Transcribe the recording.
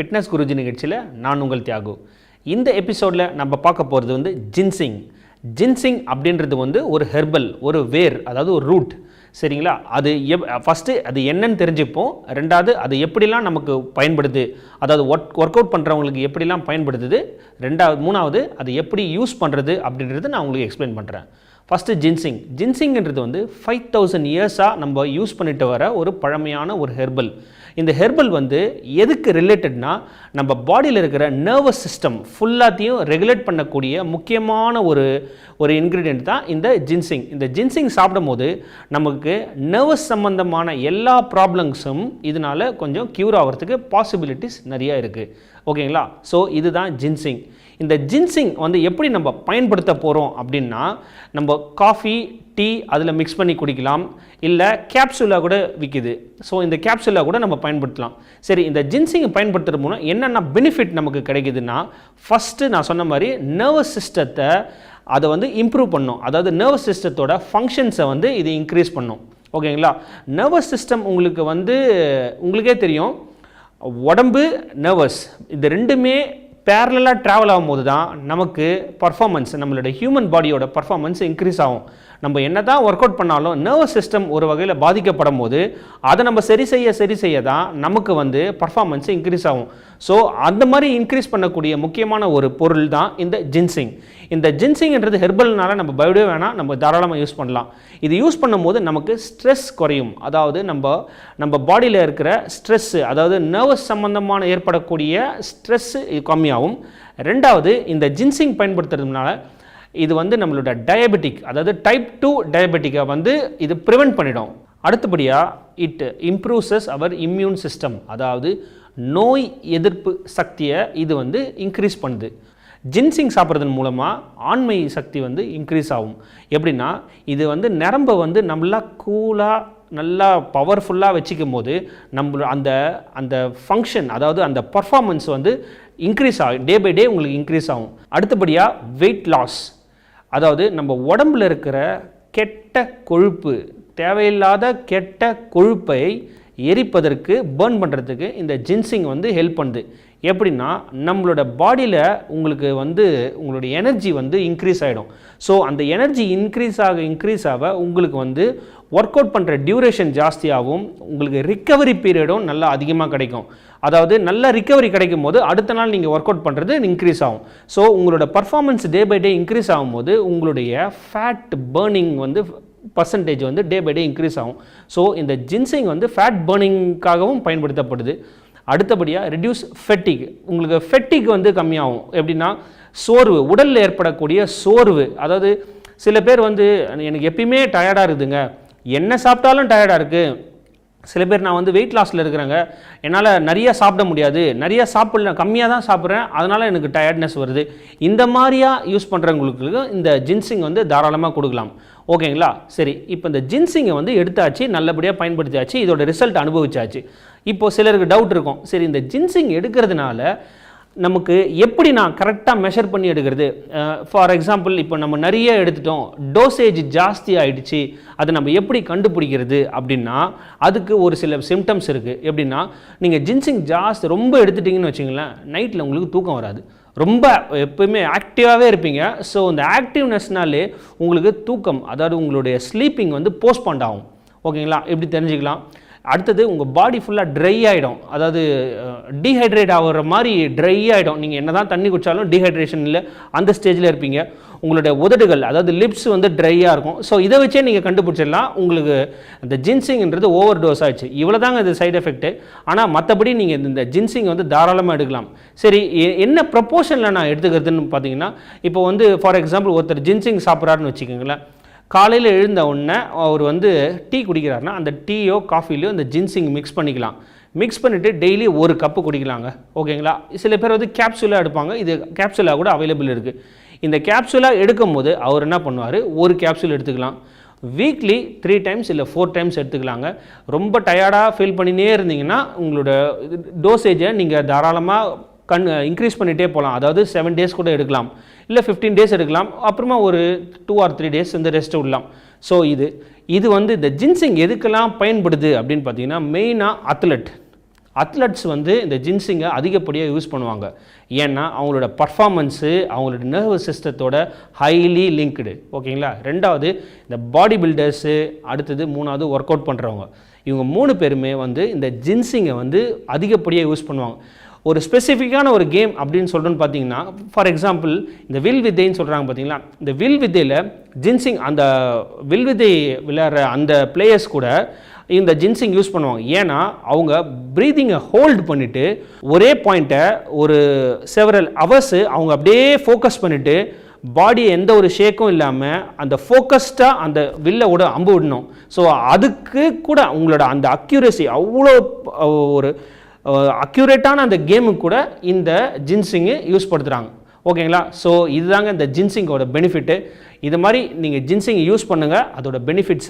Fitness Guruji நிகழ்ச்சியில் நான் உங்கள் தியாகு. இந்த எபிசோடில் நம்ம பார்க்க போகிறது வந்து ஜின்சிங் ஜின்சிங் அப்படின்றது வந்து ஒரு ஹெர்பல் ஒரு வேர் அதாவது ஒரு ரூட் சரிங்களா? அது எப் ஃபஸ்ட்டு அது என்னன்னு தெரிஞ்சுப்போம். ரெண்டாவது அது எப்படிலாம் நமக்கு பயன்படுது? அதாவது ஒர்க் ஒர்க் அவுட் பண்ணுறவங்களுக்கு எப்படிலாம் பயன்படுத்துது? ரெண்டாவது மூணாவது அது எப்படி யூஸ் பண்ணுறது அப்படின்றது நான் உங்களுக்கு எக்ஸ்பிளைன் பண்ணுறேன் ஃபஸ்ட்டு ஜின்சிங் ஜின்சிங்ன்றது வந்து ஃபைவ் தௌசண்ட் இயர்ஸாக நம்ம யூஸ் பண்ணிட்டு வர ஒரு பழமையான ஒரு ஹெர்பல் இந்த ஹெர்பல் வந்து எதுக்கு ரிலேட்டட்னா நம்ம பாடியில் இருக்கிற நர்வஸ் சிஸ்டம் ஃபுல்லாத்தையும் ரெகுலேட் பண்ணக்கூடிய முக்கியமான ஒரு ஒரு இன்க்ரீடியன்ட் தான் இந்த ஜின்சிங் இந்த ஜின்சிங் சாப்பிடும்போது நமக்கு நர்வஸ் சம்பந்தமான எல்லா ப்ராப்ளம்ஸும் இதனால் கொஞ்சம் க்யூர் ஆகிறதுக்கு பாசிபிலிட்டிஸ் நிறையா இருக்குது ஓகேங்களா? ஸோ இதுதான் ஜின்சிங் இந்த ஜின்சிங் வந்து எப்படி நம்ம பயன்படுத்த போகிறோம் அப்படின்னா நம்ம காஃபி டீ அதில் மிக்ஸ் பண்ணி குடிக்கலாம். இல்லை கேப்சூலாக கூட விற்கிது ஸோ இந்த கேப்சூலாக கூட நம்ம பயன்படுத்தலாம். சரி இந்த ஜின்சிங் பயன்படுத்துகிற மூலம் என்னென்ன பெனிஃபிட் நமக்கு கிடைக்குதுன்னா ஃபஸ்ட்டு நான் சொன்ன மாதிரி நர்வஸ் சிஸ்டத்தை அதை வந்து இம்ப்ரூவ் பண்ணும். அதாவது நர்வஸ் சிஸ்டத்தோட ஃபங்க்ஷன்ஸை வந்து இது இன்க்ரீஸ் பண்ணும். ஓகேங்களா? நர்வஸ் சிஸ்டம் உங்களுக்கு வந்து உங்களுக்கே தெரியும். உடம்பு நர்வஸ் இது ரெண்டுமே பேரலாக ட்ராவல் ஆகும்போது தான் நமக்கு பர்ஃபார்மன்ஸ் நம்மளோட ஹியூமன் பாடியோட பர்ஃபார்மன்ஸ் இன்க்ரீஸ் ஆகும். நம்ம என்ன தான் ஒர்க் அவுட் பண்ணாலும் நர்வஸ் சிஸ்டம் ஒரு வகையில் பாதிக்கப்படும் போது அதை நம்ம சரி செய்ய சரி செய்ய தான் நமக்கு வந்து பர்ஃபார்மன்ஸ் இன்க்ரீஸ் ஆகும். ஸோ அந்த மாதிரி இன்க்ரீஸ் பண்ணக்கூடிய முக்கியமான ஒரு பொருள் தான் இந்த ஜின்சிங் இந்த ஜின்சிங்ன்றது ஹெர்பல்னால நம்ம பயோடே வேணால் நம்ம தாராளமாக யூஸ் பண்ணலாம். இது யூஸ் பண்ணும்போது நமக்கு ஸ்ட்ரெஸ் குறையும். அதாவது நம்ம நம்ம பாடியில் இருக்கிற ஸ்ட்ரெஸ்ஸு அதாவது நர்வஸ் சம்மந்தமான ஏற்படக்கூடிய ஸ்ட்ரெஸ்ஸு கம்மியாகும். ரெண்டாவது இந்த ஜின்சிங் பயன்படுத்துறதுனால இது வந்து நம்மளோட டயபெட்டிக் அதாவது டைப் டூ டயபெட்டிக்கை வந்து இது ப்ரிவெண்ட் பண்ணிடும். அடுத்தபடியாக it improves our immune system அதாவது நோய் எதிர்ப்பு சக்தியை இது வந்து இன்க்ரீஸ் பண்ணுது. ஜின்சிங் சாப்பிட்றதன் மூலமாக ஆண்மை சக்தி வந்து இன்க்ரீஸ் ஆகும். எப்படின்னா இது வந்து நரம்பை வந்து நல்லா கூலாக நல்லா பவர்ஃபுல்லாக வச்சுக்கும் போது நம்ம அந்த அந்த ஃபங்க்ஷன் அதாவது அந்த பர்ஃபார்மன்ஸ் வந்து இன்க்ரீஸ் ஆகும். டே பை டே உங்களுக்கு இன்க்ரீஸ் ஆகும். அடுத்தபடியாக வெயிட் லாஸ் அதாவது நம்ம உடம்புல இருக்கிற கெட்ட கொழுப்பு தேவையில்லாத கெட்ட கொழுப்பை எரிப்பதற்கு பேர்ன் பண்ணுறதுக்கு இந்த ஜின்சிங் வந்து ஹெல்ப் பண்ணுது. எப்படின்னா நம்மளோட பாடியில் உங்களுக்கு வந்து உங்களுடைய எனர்ஜி வந்து இன்க்ரீஸ் ஆகிடும் ஸோ அந்த எனர்ஜி இன்க்ரீஸ் ஆக இன்க்ரீஸ் ஆக உங்களுக்கு வந்து ஒர்க் அவுட் பண்ணுற டியூரேஷன் ஜாஸ்தியாகவும் உங்களுக்கு ரிக்கவரி பீரியடும் நல்லா அதிகமாக கிடைக்கும். அதாவது நல்ல ரிக்கவரி கிடைக்கும் போது அடுத்த நாள் நீங்கள் ஒர்க் அவுட் பண்ணுறது இன்க்ரீஸ் ஆகும். ஸோ உங்களோட performance day by day increase ஆகும்போது உங்களுடைய ஃபேட் பேர்னிங் வந்து பர்சன்டேஜ் வந்து டே பை டே இன்க்ரீஸ் ஆகும். ஸோ இந்த ஜின்சிங் வந்து ஃபேட் பர்னிங்காகவும் பயன்படுத்தப்படுது. அடுத்தபடியாக ரெடியூஸ் ஃபெட்டிக் உங்களுக்கு ஃபெட்டிக் வந்து கம்மியாகும். எப்படின்னா சோர்வு உடலில் ஏற்படக்கூடிய சோர்வு. அதாவது சில பேர் வந்து எனக்கு எப்பயுமே டயர்டாக இருக்குதுங்க. என்ன சாப்பிட்டாலும் டயர்டாக இருக்குது சில பேர் நான் வந்து வெயிட் லாஸில் இருக்கிறேங்க. என்னால் நிறைய சாப்பிட முடியாது. நிறைய சாப்பிடல கம்மியாக தான் சாப்பிட்றேன். அதனால் எனக்கு டயர்ட்னஸ் வருது. இந்த மாதிரியாக யூஸ் பண்ணுறவங்களுக்கு இந்த ஜின்சிங் வந்து தாராளமாக கொடுக்கலாம். ஓகேங்களா? சரி இப்போ இந்த ஜின்சிங்கை வந்து எடுத்தாச்சு நல்லபடியாக பயன்படுத்தியாச்சு இதோட ரிசல்ட் அனுபவிச்சாச்சு. இப்போது சிலருக்கு டவுட் இருக்கும். சரி இந்த ஜின்சிங் எடுக்கிறதுனால நமக்கு எப்படி நான் கரெக்டாக மெஷர் பண்ணி எடுக்கிறது? ஃபார் எக்ஸாம்பிள் இப்போ நம்ம நிறைய எடுத்துட்டோம். டோசேஜ் ஜாஸ்தி ஆகிடுச்சு அதை நம்ம எப்படி கண்டுபிடிக்கிறது அப்படின்னா அதுக்கு ஒரு சில சிம்டம்ஸ் இருக்குது எப்படின்னா நீங்கள் ஜின்சிங் ஜாஸ்தி ரொம்ப எடுத்துட்டிங்கன்னு வச்சிங்களேன் நைட்டில் உங்களுக்கு தூக்கம் வராது. ரொம்ப எப்பயுமே ஆக்டிவாகவே இருப்பீங்க. ஸோ இந்த ஆக்டிவ்னஸ்னாலே உங்களுக்கு தூக்கம் அதாவது உங்களுடைய ஸ்லீப்பிங் வந்து போஸ்ட்பாண்ட் ஆகும். ஓகேங்களா எப்படி தெரிஞ்சுக்கலாம்? அடுத்தது உங்கள் பாடி ஃபுல்லாக ட்ரை ஆகிடும் அதாவது டீஹைட்ரேட் ஆகிற மாதிரி ட்ரை ஆகிடும் நீங்கள் என்ன தான் தண்ணி குடித்தாலும் டீஹைட்ரேஷன் இல்லை. அந்த ஸ்டேஜில் இருப்பீங்க. உங்களுடைய உதடுகள் அதாவது லிப்ஸ் வந்து ட்ரையாக இருக்கும். ஸோ இதை வச்சே நீங்கள் கண்டுபிடிச்சிடலாம். உங்களுக்கு அந்த ஜின்சிங்ன்றது ஓவர் டோஸ் ஆயிடுச்சு. இவ்வளோ தாங்க இது சைடு எஃபெக்ட்டு ஆனால் மற்றபடி நீங்கள் இந்த ஜின்சிங் வந்து தாராளமாக எடுக்கலாம். சரி என்ன ப்ரப்போர்ஷனில் நான் எடுத்துக்கிறதுன்னு பார்த்தீங்கன்னா இப்போ வந்து ஃபார் எக்ஸாம்பிள் ஒருத்தர் ஜின்சிங் சாப்பிட்றாருன்னு வச்சுக்கோங்களேன். காலையில் எழுந்த உடனே அவர் வந்து டீ குடிக்கிறாருன்னா அந்த டீயோ காஃபிலையோ அந்த ஜின்சிங் மிக்ஸ் பண்ணிக்கலாம். மிக்ஸ் பண்ணிவிட்டு டெய்லி ஒரு கப்பு குடிக்கலாங்க. ஓகேங்களா? சில பேர் வந்து கேப்சூலாக எடுப்பாங்க. இது கேப்சூலாக கூட அவைலபிள் இருக்குது இந்த கேப்சூலாக எடுக்கும் போது அவர் என்ன பண்ணுவார்? ஒரு கேப்சூல் எடுத்துக்கலாம். வீக்லி த்ரீ டைம்ஸ் இல்லை ஃபோர் டைம்ஸ் எடுத்துக்கலாங்க. ரொம்ப டயர்டாக ஃபீல் பண்ணினே இருந்தீங்கன்னா உங்களோட டோசேஜை நீங்கள் தாராளமாக கண் இன்க்ரீஸ் பண்ணிகிட்டே போகலாம். அதாவது செவன் டேஸ் கூட எடுக்கலாம். இல்லை ஃபிஃப்டீன் டேஸ் எடுக்கலாம். அப்புறமா ஒரு டூ ஆர் த்ரீ டேஸ் இந்த ரெஸ்ட் விடலாம். ஸோ இது இது வந்து இந்த ஜின்சிங் எதுக்கெல்லாம் பயன்படுது அப்படின்னு பார்த்தீங்கன்னா மெயினாக அத்லெட் அத்லட்ஸ் வந்து இந்த ஜின்சிங்கை அதிகப்படியாக யூஸ் பண்ணுவாங்க. ஏன்னா அவங்களோட பர்ஃபார்மன்ஸு அவங்களோட நர்வஸ் சிஸ்டத்தோட ஹைலி லிங்க்டு ஓகேங்களா? ரெண்டாவது இந்த பாடி பில்டர்ஸு அடுத்தது மூணாவது ஒர்க் அவுட் பண்ணுறவங்க இவங்க மூணு பேருமே வந்து இந்த ஜின்சிங்கை வந்து அதிகப்படியாக யூஸ் பண்ணுவாங்க. ஒரு ஸ்பெசிஃபிக்கான ஒரு கேம் அப்படின்னு சொல்கிறோன்னு பார்த்தீங்கன்னா ஃபார் எக்ஸாம்பிள் இந்த வில் வித்தைன்னு சொல்கிறாங்க பார்த்தீங்களா? இந்த வில் வித்தையில் ஜின்சிங் அந்த வில் வித்தை விளையாடுற அந்த பிளேயர்ஸ் கூட இந்த ஜின்சிங் யூஸ் பண்ணுவாங்க. ஏன்னா அவங்க ப்ரீதிங்கை ஹோல்ட் பண்ணிவிட்டு ஒரே பாயிண்ட்டை ஒரு செவரல் ஹவர்ஸு அவங்க அப்படியே ஃபோக்கஸ் பண்ணிவிட்டு பாடியை எந்த ஒரு ஷேக்கும் இல்லாமல் அந்த ஃபோக்கஸ்டாக அந்த வில்ல விட அம்பு விடணும். ஸோ அதுக்கு கூட உங்களோட அந்த அக்யூரசி அவ்வளோ ஒரு அக்யூரேட்டான அந்த கேமுக்கு கூட இந்த ஜின்சிங்கு யூஸ் படுத்துகிறாங்க ஓகேங்களா ஸோ இதுதாங்க இந்த ஜின்சிங்கோட பெனிஃபிட்டு இது மாதிரி நீங்கள் ஜின்சிங் யூஸ் பண்ணுங்கள் அதோட பெனிஃபிட்ஸை